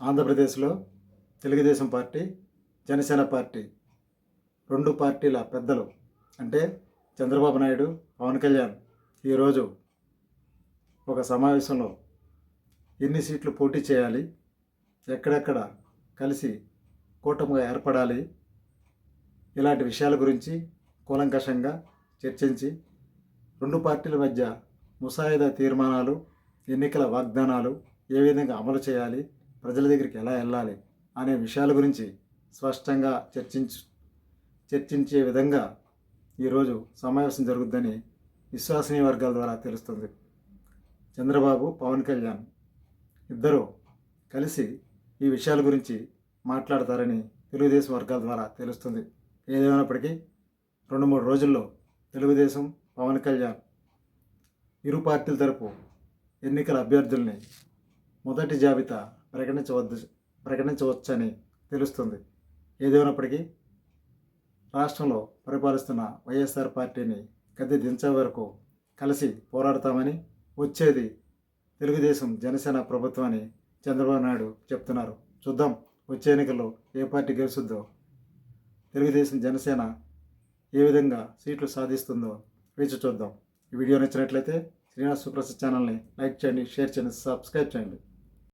ఆంధ్రప్రదేశ్లో Telugu Desam party Janasena party రెండు పార్టీల పెద్దలు అంటే చంద్రబాబు నాయుడు పవన్ కళ్యాణ్ ఈరోజు ఒక సమావేశంలో ఎన్ని సీట్లు పోటీ చేయాలి ఎక్కడెక్కడ కలిసి కూటమిగా ఏర్పడాలి ఇలాంటి విషయాల గురించి కూలంకషంగా చర్చించి రెండు పార్టీల మధ్య ముసాయిదా తీర్మానాలు ఎన్నికల వాగ్దానాలు ఏ విధంగా అమలు చేయాలి ప్రజల దగ్గరికి ఎలా వెళ్ళాలి అనే విషయాల గురించి స్పష్టంగా చర్చించు చర్చించే విధంగా ఈరోజు సమావేశం జరుగుద్దని విశ్వసనీయ వర్గాల ద్వారా తెలుస్తుంది. చంద్రబాబు పవన్ కళ్యాణ్ ఇద్దరూ కలిసి ఈ విషయాల గురించి మాట్లాడతారని తెలుగుదేశం వర్గాల ద్వారా తెలుస్తుంది. ఏదేమైనప్పటికీ రెండు మూడు రోజుల్లో తెలుగుదేశం పవన్ కళ్యాణ్ ఇరు పార్టీల తరపు ఎన్నికల అభ్యర్థుల్ని మొదటి జాబితా ప్రకటించవద్దు ప్రకటించవచ్చని తెలుస్తుంది. ఏదేమైనప్పటికీ రాష్ట్రంలో పరిపాలిస్తున్న వైఎస్ఆర్ పార్టీని గద్దె దించే వరకు కలిసి పోరాడతామని వచ్చేది తెలుగుదేశం జనసేన ప్రభుత్వాన్ని చంద్రబాబు నాయుడు చెప్తున్నారు. చూద్దాం వచ్చే ఎన్నికల్లో ఏ పార్టీ గెలుస్తుందో తెలుగుదేశం జనసేన ఏ విధంగా సీట్లు సాధిస్తుందో వేచి చూద్దాం. ఈ వీడియో నచ్చినట్లయితే శ్రీనివాస్ సుప్రసాద్ ఛానల్ని లైక్ చేయండి షేర్ చేయండి సబ్స్క్రైబ్ చేయండి.